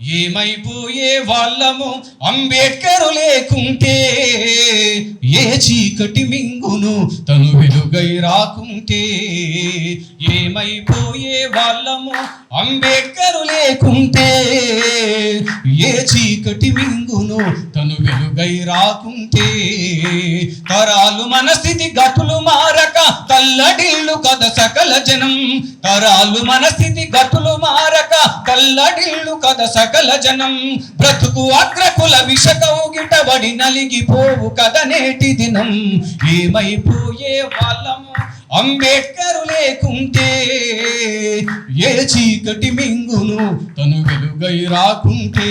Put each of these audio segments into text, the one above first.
ఏమైపోయే వాళ్ళము అంబేద్కరు లేకుంటే ఏ చీకటి మింగును తను వెలుగై రాకుంటే. ఏమైపోయే వాళ్ళము అంబేద్కరు లేకుంటే ఏ చీకటి మింగును తను వెలుగై రాకుంటే. తరాలు మన స్థితి గతులు మారక తల్లడిల్లు కథ సకల జనం. తరాలు మన స్థితి గతులు మారక తల్లడిల్లు కథ సకల జనం. బ్రతుకు అగ్రకుల విషకౌగిటబడి నలిగిపోవు కథ నేటి దినం. ఏమైపోయే వాళ్ళము అంబేద్కరు లేకుంటే ఏ చీకటి మింగును తను వెలుగై రాకుంటే.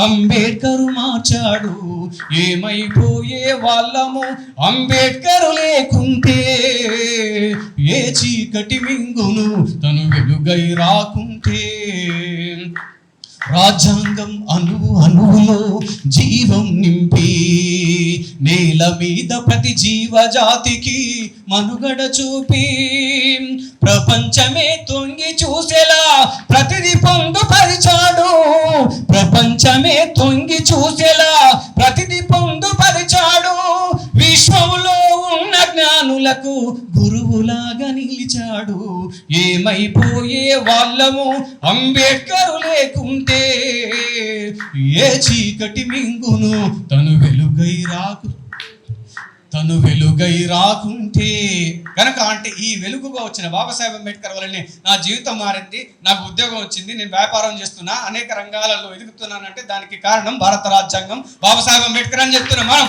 అంబేద్కరు మార్చాడు. ఏమైపోయే వాళ్ళము? అంబేద్కర్ లేకుంటే ఏ చీకటి మింగును తను వెలుగై రాకుంటే? రాజ్యాంగం అను అణువులో జీవం నింపి నేల మీద ప్రతి జీవజాతికి మనుగడ చూపి ప్రపంచమే తొంగి చూసేలా ప్రతిది జ్ఞానులకు గురువులాగా నిలిచాడు. ఏమైపోయే వాళ్ళము? అంబేద్కరు లేకుంటే ఏ చీకటి మింగును? తను వెలుగై రాకు తను వెలుగై రాకుంటే. కనుక అంటే ఈ వెలుగుగా వచ్చిన బాబాసాహెబ్ అంబేద్కర్ వల్లనే నా జీవితం మారింది నాకు ఉద్యోగం వచ్చింది నేను వ్యాపారం చేస్తున్నా అనేక రంగాలలో ఎదుగుతున్నానంటే దానికి కారణం భారత రాజ్యాంగం. బాబాసాహెబ్ అంబేద్కర్ అని చెప్తున్నాం మనం.